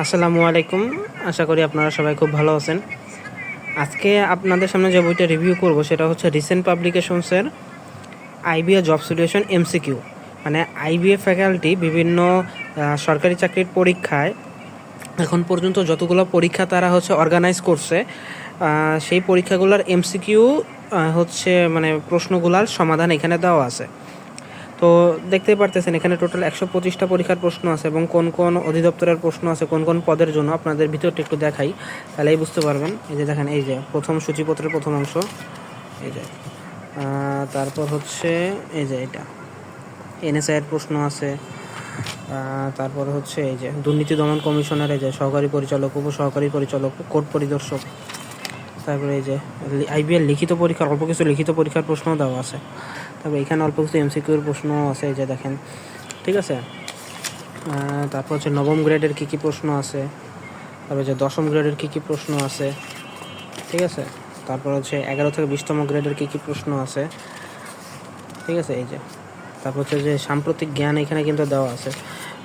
আসসালামু আলাইকুম। আশা করি আপনারা সবাই খুব ভালো আছেন। আজকে আপনাদের সামনে যে বইটা রিভিউ করব, সেটা হচ্ছে রিসেন্ট পাবলিকেশনসের আইবিএ জব সিচুয়েশন এমসিকিউ মানে আইবিএ ফ্যাকাল্টি বিভিন্ন সরকারি চাকরির পরীক্ষায় এখন পর্যন্ত যতগুলো পরীক্ষা তারা হচ্ছে অর্গানাইজ করছে সেই পরীক্ষাগুলোর এমসিকিউ হচ্ছে মানে প্রশ্নগুলার সমাধান এখানে দেওয়া আছে। তো দেখতেই পারতেছেন, এখানে টোটাল একশো পঁচিশটা পরীক্ষার প্রশ্ন আছে এবং কোন কোন অধিদপ্তরের প্রশ্ন আছে, কোন কোন পদের জন্য, আপনাদের ভিতরটা একটু দেখাই, তাহলেই বুঝতে পারবেন। এই যে দেখেন, এই যে প্রথম সূচিপত্রের প্রথম অংশ, এই যে তারপর হচ্ছে, এই যে এটা, এনএসআই এর প্রশ্ন আছে তারপর হচ্ছে এই যে দুর্নীতি দমন কমিশনের, এই যে সহকারী পরিচালক উপ সহকারী পরিচালক, কোর্ট পরিদর্শক, তারপরে এই যে আইবিএল লিখিত পরীক্ষার, অল্প কিছু লিখিত পরীক্ষার প্রশ্ন দেওয়া আছে। তারপরে এখানে অল্প কিছু এমসিকিউর প্রশ্ন আছে, এই যে দেখেন। ঠিক আছে? তারপর হচ্ছে নবম গ্রেডের কী কী প্রশ্ন আছে? তারপর যে দশম গ্রেডের কী কী প্রশ্ন আছে? ঠিক আছে? তারপর হচ্ছে এগারো থেকে বিশতম গ্রেডের কী কী প্রশ্ন আছে? ঠিক আছে? এই যে। তারপর হচ্ছে যে সাম্প্রতিক জ্ঞান এখানে কিন্তু দেওয়া আছে।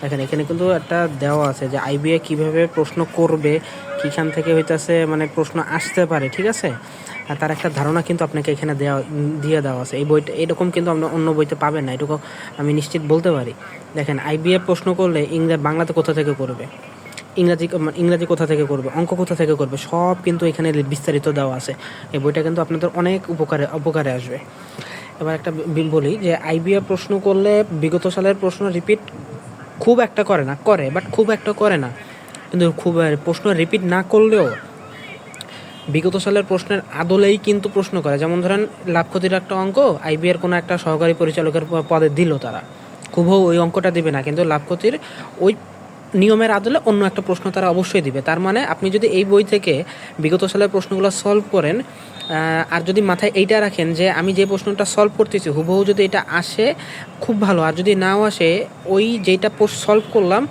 দেখেন, এখানে কিন্তু একটা দেওয়া আছে যে আইবিএ কীভাবে প্রশ্ন করবে, কিখান থেকে হইতাছে মানে প্রশ্ন আসতে পারে, ঠিক আছে? আর তার একটা ধারণা কিন্তু আপনাকে এখানে দেওয়া দিয়ে দেওয়া আছে। এই বইটা, এরকম কিন্তু আমরা অন্য বইতে পাবেন না, এটুকু আমি নিশ্চিত বলতে পারি। দেখেন আইবিএ প্রশ্ন করলে ইংরেজি বাংলাতে কোথা থেকে করবে? ইংরাজি ইংরাজি কোথা থেকে করবে? অঙ্ক কোথা থেকে করবে? সব কিন্তু এখানে বিস্তারিত দেওয়া আছে। এই বইটা কিন্তু আপনাদের অনেক উপকারে উপকারে আসবে। এবার একটা বলি যে আইবিএ প্রশ্ন করলে বিগত সালের প্রশ্ন রিপিট খুব একটা করে না, করে বাট খুব একটা করে না। কিন্তু খুব প্রশ্ন রিপিট না করলেও বিগত সালের প্রশ্নের আদলেই কিন্তু প্রশ্ন করে। যেমন ধরেন লাভ ক্ষতির একটা অঙ্ক আইবিআর কোনো একটা সহকারী পরিচালকের পদে দিল তারা। খুবও ওই অঙ্কটা দিবে না, কিন্তু লাভ ক্ষতির ওই নিয়মের আদলে অন্য একটা প্রশ্ন তারা অবশ্যই দিবে। তার মানে আপনি যদি এই বই থেকে বিগত সালের প্রশ্নগুলো সলভ করেন আর যদি মাথায় এইটা রাখেন যে আমি যে প্রশ্নটা সলভ করতেছি, হুবহু যদি এটা আসে, খুব ভালো। আর যদি নাও আসে, ওই যেটা সলভ করলাম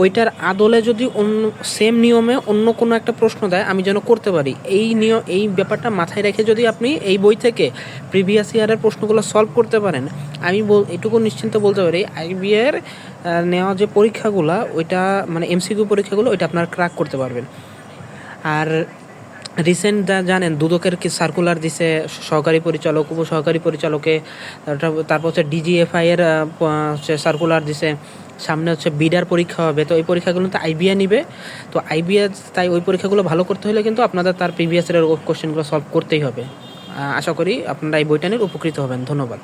ওইটার আদলে যদি অন্য সেম নিয়মে অন্য কোনো একটা প্রশ্ন দেয়, আমি যেন করতে পারি। এই নিয়ম এই ব্যাপারটা মাথায় রেখে যদি আপনি এই বই থেকে প্রিভিয়াস ইয়ারের প্রশ্নগুলো সলভ করতে পারেন, আমি বল, এটুকু নিশ্চিন্ত বলতে পারি আইবিএর নেওয়া যে পরীক্ষাগুলো, ওইটা মানে এমসিকিউ পরীক্ষাগুলো, ওইটা আপনার ক্র্যাক করতে পারবেন। আর রিসেন্ট জানেন, দুদকের কি সার্কুলার দিছে, সহকারী পরিচালক উপ সহকারী পরিচালকে, তারপর- হচ্ছে ডিজিএফআই এর সার্কুলার দিছে, সামনে হচ্ছে বিডার পরীক্ষা হবে, তো ওই পরীক্ষাগুলো তো আইবিএ নিবে, তো আইবিএ তাই ওই পরীক্ষাগুলো ভালো করতে হলে কিন্তু আপনাদের তার প্রিভিয়াস এর কোশ্চেনগুলো সলভ করতেই হবে। আশা করি আপনারা এই বইটা নিয়ে উপকৃত হবেন, ধন্যবাদ।